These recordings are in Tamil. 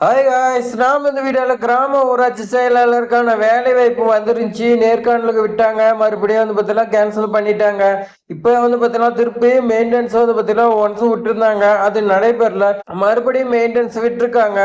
ஹாய் காய்ஸ் நாம் இந்த வீடியோவில் கிராம ஊராட்சி செயலாளருக்கான வேலை வாய்ப்பு வந்துருந்துச்சு. நேர்காணலுக்கு விட்டாங்க. மறுபடியும் வந்து பார்த்தீங்கன்னா கேன்சல் பண்ணிட்டாங்க. இப்போ வந்து பார்த்தீங்கன்னா திருப்பி மெயின்டெனன்ஸ் வந்து பார்த்தீங்கன்னா ஒன்ஸ் விட்டுருந்தாங்க. அது நடைபெறல. மறுபடியும் மெயின்டெனன்ஸ் விட்டுருக்காங்க.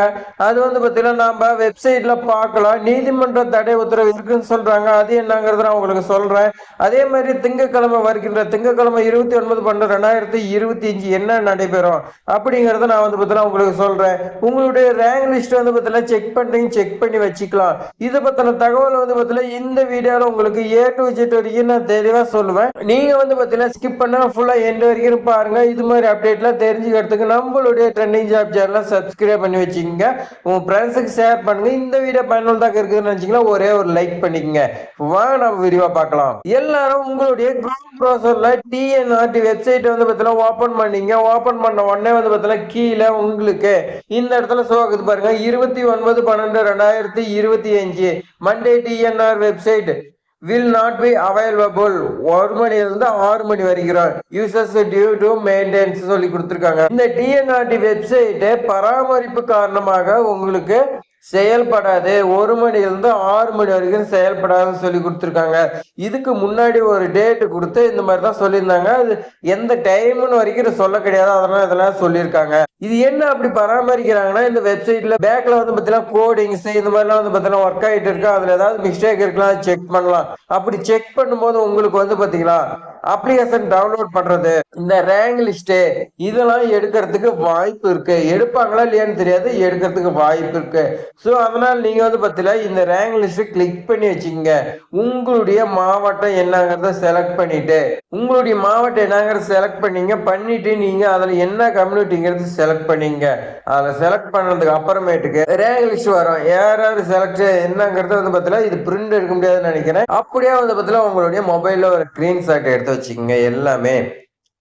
அது வந்து பார்த்தீங்கன்னா நம்ம வெப்சைட்டில் பார்க்கலாம். நீதிமன்ற தடை உத்தரவு இருக்குன்னு சொல்கிறாங்க அது என்னங்கிறத நான் உங்களுக்கு சொல்கிறேன் அதே மாதிரி திங்கக்கிழமை வருகின்ற திங்கக்கிழமை இருபத்தி ஒன்பது பன்னெண்டு ரெண்டாயிரத்தி இருபத்தி அஞ்சு என்ன நடைபெறும் அப்படிங்கிறத நான் வந்து பார்த்தீங்கன்னா உங்களுக்கு சொல்கிறேன் உங்களுடைய ரேங்க் லிஸ்ட் வந்து பார்த்தீங்கன்னா செக் பண்ணுறீங்க செக் பண்ணி வச்சுக்கலாம். இதை பற்றின தகவல் வந்து பார்த்தீங்கன்னா இந்த வீடியோவில் உங்களுக்கு ஏ டு ஜெட் வரைக்கும் நான் தெளிவாக சொல்லுவேன். நீங்கள் வந்து பார்த்தீங்கன்னா ஸ்கிப் பண்ண ஃபுல்லாக எண்டு வரைக்கும் பாருங்க. இது மாதிரி அப்டேட்லாம் தெரிஞ்சுக்கிறதுக்கு நம்மளுடைய ட்ரெண்டிங் ஜாப் சேனலாம் சப்ஸ்கிரைப் பண்ணி வச்சுக்கோங்க. உங்கள் ஃப்ரெண்ட்ஸுக்கு ஷேர் பண்ணுங்க. இந்த வீடியோ பயனுள்ளதாக இருக்குதுன்னு நினச்சிங்கன்னா ஒரே ஒரு லைக் பண்ணிக்கோங்க. வாங்க நம்ம விரிவாக பார்க்கலாம். எல்லாரும் உங்களுடைய க்ரோம் ப்ரௌசரில் டிஎன்ஆர்டி வெப்சைட் வந்து பார்த்தீங்கன்னா ஓப்பன் பண்ணீங்க. ஓப்பன் பண்ண உடனே வந்து பார்த்தீங்கன்னா கீழே உங்களுக்கு இந்த இடத்துல சோகுது பாருங்க. இருபத்தி ஒன்பது பன்னெண்டு ரெண்டாயிரத்தி இருபத்தி அஞ்சு. Monday TNR website will not be available ஒரு மணிலிருந்து ஆறு மணி வரைக்கிறோம் யூசர்ஸ் டியூ டு மெயின்டெனன்ஸ் சொல்லி கொடுத்துருக்காங்க. இந்த டிஎன்ஆர்டி வெப்சைட்டை பராமரிப்பு காரணமாக உங்களுக்கு செயல்படாது. ஒரு மணிலேருந்து ஆறு மணி வரைக்கும் செயல்படாதுன்னு சொல்லி கொடுத்துருக்காங்க. இதுக்கு முன்னாடி ஒரு டேட்டு கொடுத்து இந்த மாதிரி தான் சொல்லியிருந்தாங்க. அது எந்த டைம்னு வரைக்கும் சொல்ல கிடையாது. அதெல்லாம் இதெல்லாம் சொல்லியிருக்காங்க. இது என்ன அப்படி பராமரிக்கிறாங்கன்னா இந்த வெப்சைட்ல பேக்ல வந்து பார்த்தீங்கன்னா கோடிங்ஸ் இந்த மாதிரிலாம் வந்து பார்த்தீங்கன்னா ஒர்க் ஆகிட்டு இருக்கா. அதுல ஏதாவது மிஸ்டேக் இருக்கலாம் செக் பண்ணலாம். அப்படி செக் பண்ணும்போது உங்களுக்கு வந்து பார்த்தீங்களா அப்ளிகேஷன் டவுன்லோட் பண்றது. இந்த ரேங்க் லிஸ்ட் இதெல்லாம் எடுக்கிறதுக்கு வாய்ப்பு இருக்கு. எடுப்பாங்களா இல்லையான்னு தெரியாது எடுக்கிறதுக்கு வாய்ப்பு இருக்கு. ஸோ அதனால நீங்க வந்து பார்த்தீங்கன்னா இந்த ரேங்க் லிஸ்ட் கிளிக் பண்ணி வச்சுக்கோங்க. உங்களுடைய மாவட்டம் என்னங்கிறத செலக்ட் பண்ணிட்டு உங்களுடைய மாவட்டம் என்னங்கிறத செலக்ட் பண்ணீங்க. பண்ணிட்டு நீங்க அதுல என்ன கம்யூனிட்டிங்கிறது செலக்ட் பண்ணீங்க. அதில் செலக்ட் பண்ணதுக்கு அப்புறமேட்டுக்கு ரேங்க் லிஸ்ட் வரும். யார் யார் செலக்ட் என்னங்கிறது வந்து பார்த்தீங்கன்னா இது பிரிண்ட் எடுக்க முடியாதுன்னு நினைக்கிறேன். அப்படியே வந்து பார்த்தீங்கன்னா உங்களுடைய மொபைலில் ஒரு ஸ்க்ரீன்ஷாட் எடுத்து வச்சுக்கோங்க எல்லாமே.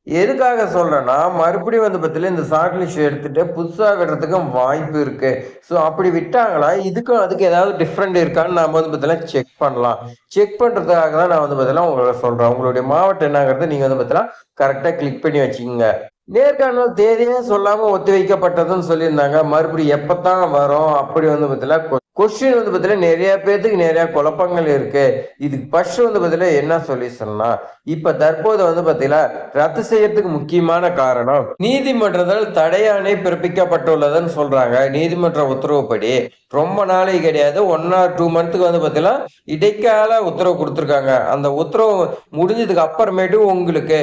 எதுக்காக சொல்றேன்னா மறுபடியும் வந்து பார்த்தீங்கன்னா இந்த ஷார்ட் எடுத்துட்டு புதுசாக விடுறதுக்கும் வாய்ப்பு இருக்கு. ஸோ அப்படி விட்டாங்களா இதுக்கும் அதுக்கு ஏதாவது டிஃப்ரெண்ட் இருக்கான்னு நம்ம வந்து பார்த்தீங்கன்னா செக் பண்ணலாம். செக் பண்றதுக்காக தான் நான் வந்து பார்த்தீங்கன்னா உங்களை சொல்றேன். உங்களுடைய மாவட்டம் என்னங்கிறது நீங்க வந்து பார்த்தீங்கன்னா கரெக்டாக கிளிக் பண்ணி வச்சுக்கோங்க. நேர்காணல் தேதியே சொல்லாம ஒத்தி வைக்கப்பட்டதுன்னு சொல்லியிருந்தாங்க. மறுபடியும் எப்பத்தான் வரும்? அப்படி வந்து பார்த்தீங்கன்னா கொஸ்டின் வந்து பார்த்தீங்கன்னா நிறைய பேர்த்துக்கு நிறைய குழப்பங்கள் இருக்கு. இதுக்கு ஃபர்ஸ்ட் வந்து பார்த்தீங்கன்னா என்ன சொல்லி சொல்லலாம் இப்ப தற்போது வந்து பார்த்தீங்கன்னா ரத்து செய்யறதுக்கு முக்கியமான காரணம் நீதிமன்றத்தில் தடையாணை பிறப்பிக்கப்பட்டுள்ளதுன்னு சொல்றாங்க. நீதிமன்ற உத்தரவுப்படி ரொம்ப நாளைக்கு கிடையாது. ஒன் ஆர் டூ மந்த்துக்கு வந்து பார்த்தீங்கன்னா இடைக்கால உத்தரவு கொடுத்துருக்காங்க. அந்த உத்தரவு முடிஞ்சதுக்கு அப்புறமேட்டு உங்களுக்கு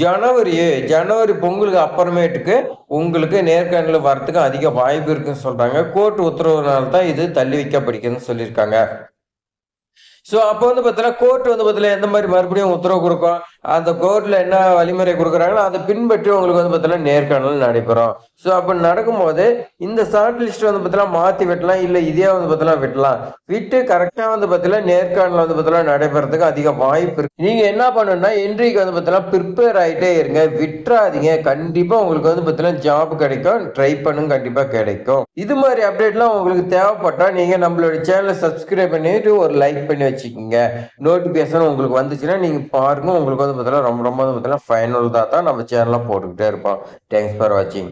ஜனவரி ஜனவரி பொங்கலுக்கு அப்புறமேட்டுக்கு உங்களுக்கு நேர்காணல் வரத்துக்கு அதிக வாய்ப்பு இருக்குன்னு சொல்றாங்க. கோர்ட் உத்தரவுனால தான் இது தள்ளி வைக்கப்படுகிறதுன்னு சொல்லியிருக்காங்க. ஸோ அப்போ வந்து பார்த்தீங்கன்னா கோர்ட் வந்து பார்த்தீங்கன்னா எந்த மாதிரி மறுபடியும் உத்தரவு கொடுக்கும்? அந்த கோர்ட்டில் என்ன வழிமுறை கொடுக்குறாங்களோ அதை பின்பற்றி உங்களுக்கு வந்து பார்த்தீங்கன்னா நேர்காணல் நடைபெறும். ஸோ அப்போ நடக்கும்போது இந்த ஷார்ட் லிஸ்ட் வந்து பார்த்தீங்கன்னா மாற்றி விட்டலாம் இல்லை இதே வந்து பார்த்தீங்கன்னா விட்டலாம். விட்டு கரெக்டாக வந்து பார்த்தீங்கன்னா நேர்காணல் வந்து பார்த்தீங்கன்னா நடைபெறதுக்கு அதிக வாய்ப்பு இருக்கு. நீங்கள் என்ன பண்ணணும்னா என்ட்ரிக்கு வந்து பார்த்தீங்கன்னா ப்ரிப்பேர் ஆகிட்டே இருங்க. விட்டுறாதீங்க. கண்டிப்பாக உங்களுக்கு வந்து பார்த்தீங்கன்னா ஜாப் கிடைக்கும். ட்ரை பண்ணுங்க. கண்டிப்பாக கிடைக்கும். இது மாதிரி அப்டேட்லாம் உங்களுக்கு தேவைப்பட்டால் நீங்கள் நம்மளோட சேனலை சப்ஸ்கிரைப் பண்ணிட்டு ஒரு லைக் பண்ணி வச்சுக்கோங்க. நோட்டிஃபிகேஷன் உங்களுக்கு வந்துச்சுன்னா நீங்கள் பாருங்க. உங்களுக்கு வந்து பார்த்தீங்கன்னா ரொம்ப ரொம்ப வந்து பார்த்தீங்கன்னா ஃபைனல் தான் தான் நம்ம சேனலில் போட்டுக்கிட்டே இருப்போம். தேங்க்ஸ் ஃபார் வாட்சிங்